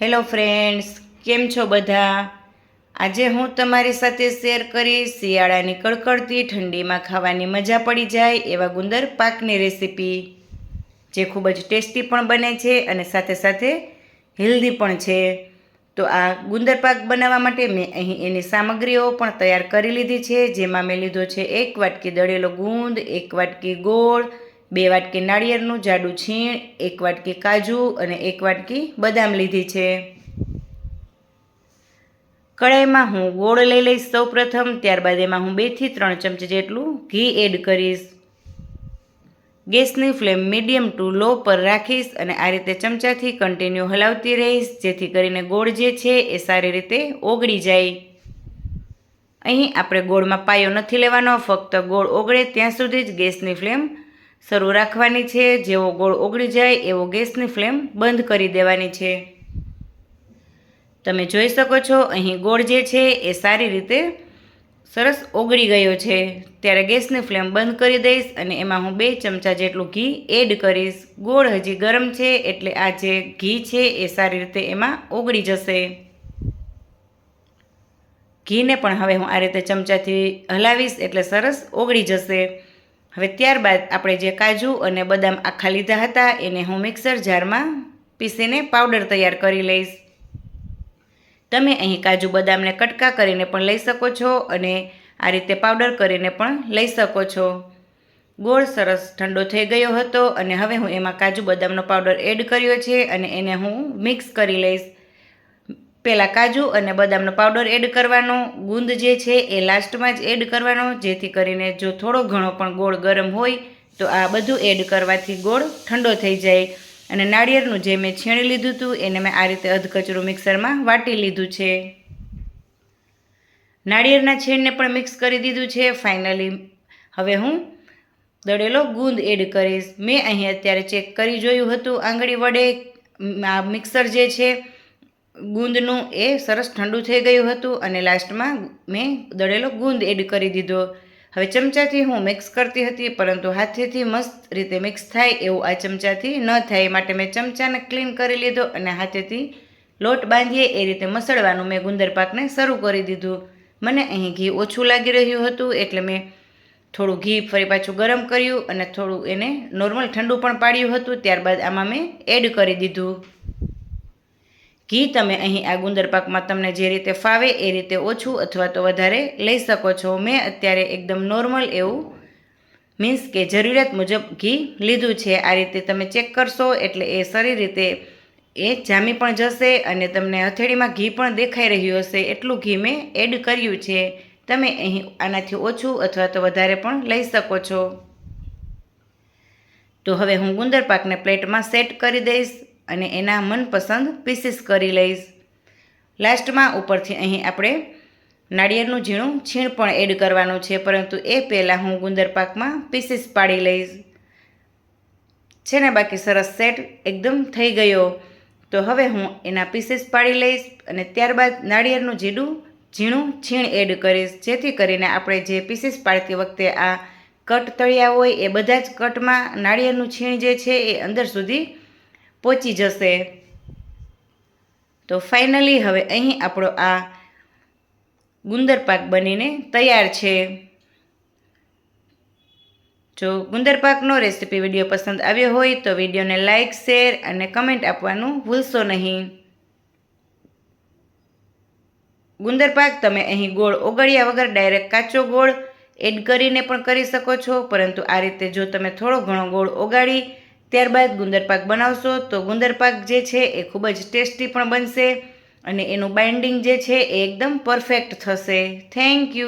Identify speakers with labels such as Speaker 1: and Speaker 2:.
Speaker 1: Hello friends, કેમ છો બધા? આજે હું તમારી સાથે શેર કરીશ શિયાળાની કડકડતી ઠંડીમાં ખાવાની મજા પડી જાય એવા ગુંદર પાકની રેસીપી, જે ખૂબ જ ટેસ્ટી પણ બને છે અને સાથે સાથે હેલ્ધી પણ છે. તો આ ગુંદર પાક બનાવવા માટે મેં અહીં એની સામગ્રીઓ પણ તૈયાર કરી લીધી છે, જેમાં મેં લીધો છે એક વાટકી દળેલો ગુંદ, એક વાટકી ગોળ બે વાટકી નાળિયેરનું જાડું છીણ, એક વાટકી કાજુ અને એક વાટકી બદામ લીધી છે. કઢાઈમાં હું ગોળ લઈ લઈશ સૌ પ્રથમ ત્યારબાદ એમાં હું બેથી ત્રણ ચમચી જેટલું ઘી એડ કરીશ. ગેસની ફ્લેમ મીડિયમ ટુ લો પર રાખીશ અને આ રીતે ચમચાથી કન્ટિન્યુ હલાવતી રહીશ, જેથી કરીને ગોળ જે છે એ સારી રીતે ઓગળી જાય. અહીં આપણે ગોળમાં પાયો નથી લેવાનો, ફક્ત ગોળ ઓગળે ત્યાં સુધી જ ગેસની ફ્લેમ શરૂ રાખવાની છે. જેવો ગોળ ઓગળી જાય, એવો ગેસની ફ્લેમ બંધ કરી દેવાની છે. તમે જોઈ શકો છો, અહીં ગોળ જે છે, એ સારી રીતે સરસ ઓગળી ગયો છે. ત્યારે ગેસની ફ્લેમ બંધ કરી દઈશ અને એમાં હું બે ચમચા જેટલું ઘી એડ કરીશ. ગોળ હજી ગરમ છે, એટલે આ જે ઘી છે, એ સારી રીતે એમાં ઓગળી જશે. ઘીને પણ હવે હું આ રીતે ચમચાથી હલાવીશ, એટલે સરસ ઓગળી જશે. હવે ત્યારબાદ આપણે જે કાજુ અને બદામ આખા લીધા હતા, એને હું મિક્સર જારમાં પીસીને પાવડર તૈયાર કરી લઈશ. તમે અહીં કાજુ બદામને કટકા કરીને પણ લઈ શકો છો અને આ રીતે પાવડર કરીને પણ લઈ શકો છો. ગોળ સરસ ઠંડો થઈ ગયો હતો અને હવે હું એમાં કાજુ બદામનો પાવડર એડ કર્યો છે અને એને હું મિક્સ કરી લઈશ. પહેલાં કાજુ અને બદામનો પાવડર એડ કરવાનો. ગુંદ જે છે એ લાસ્ટમાં જ એડ કરવાનો, જેથી કરીને જો થોડો ઘણો પણ ગોળ ગરમ હોય, તો આ બધું એડ કરવાથી ગોળ ઠંડો થઈ જાય. અને નાળિયેરનું જે મેં છીણી લીધું હતું એને મેં આ રીતે અધકચરું મિક્સરમાં વાટી લીધું છે. નાળિયેરના છીણને પણ મિક્સ કરી દીધું છે. ફાઇનલી હવે હું દળેલો ગુંદ એડ કરીશ. મેં અહીં અત્યારે ચેક કરી જોયું હતું આંગળી વડે. આ મિક્સર જે છે ગુંદનું એ સરસ ઠંડુ થઈ ગયું હતું અને લાસ્ટમાં મેં દળેલો ગુંદ એડ કરી દીધો. હવે ચમચાથી હું મિક્સ કરતી હતી, પરંતુ હાથેથી મસ્ત રીતે મિક્સ થાય એવું આ ચમચાથી ન થાય માટે મેં ચમચાને ક્લીન કરી લીધો અને હાથેથી લોટ બાંધીએ એ રીતે મસળવાનું મેં ગુંદર પાકને શરૂ કરી દીધું. મને અહીં ઘી ઓછું લાગી રહ્યું હતું એટલે મેં થોડું ઘી ફરી પાછું ગરમ કર્યું અને થોડું એને નોર્મલ ઠંડુ પણ પાડ્યું હતું, ત્યારબાદ આમાં મેં એડ કરી દીધું. ઘી તમે અહીં આ ગુંદર પાકમાં તમને જે રીતે ફાવે એ રીતે ઓછું અથવા તો વધારે લઈ શકો છો. મેં અત્યારે એકદમ નોર્મલ એવું મીન્સ કે જરૂરિયાત મુજબ ઘી લીધું છે. આ રીતે તમે ચેક કરશો એટલે એ સારી રીતે એ જામી પણ જશે અને તમને હથેળીમાં ઘી પણ દેખાઈ રહ્યું હશે. એટલું ઘી મેં એડ કર્યું છે. તમે અહીં આનાથી ઓછું અથવા તો વધારે પણ લઈ શકો છો. તો હવે હું ગુંદર પાકને પ્લેટમાં સેટ કરી દઈશ. અને એના મનપસંદ પીસીસ કરી લઈશ. લાસ્ટમાં ઉપરથી અહીં આપણે નાળિયેરનું ઝીણું છીણ પણ એડ કરવાનું છે, પરંતુ એ પહેલાં હું ગુંદર પાકમાં પીસીસ પાડી લઈશ. છે ને બાકી સરસ સેટ એકદમ થઈ ગયો. તો હવે હું એના પીસીસ પાડી લઈશ અને ત્યારબાદ નાળિયેરનું જીડું ઝીણું છીણ એડ કરીશ. જેથી કરીને આપણે જે પીસીસ પાડતી વખતે આ કટ તળિયા હોય, એ બધા જ કટમાં નાળિયેરનું છીણ જે છે, એ અંદર સુધી પહોંચી જશે. તો ફાઇનલી હવે અહીં આપણો આ ગુંદર પાક બનીને તૈયાર છે. જો ગુંદર પાકનો રેસીપી વીડિયો પસંદ આવ્યો હોય તો વિડીયોને લાઇક શેર અને કમેન્ટ આપવાનું ભૂલશો નહીં. ગુંદર પાક તમે અહીં ગોળ ઓગળ્યા વગર ડાયરેક્ટ કાચો ગોળ એડ કરીને પણ કરી શકો છો, પરંતુ આ રીતે જો તમે થોડો ઘણો ગોળ ઓગાળી ત્યારબાદ ગુંદર પાક બનાવશો. તો ગુંદર પાક જે છે એ ખૂબ જ ટેસ્ટી પણ બનશે અને એનું બાઇન્ડિંગ જે છે એ એકદમ પરફેક્ટ થશે. Thank you.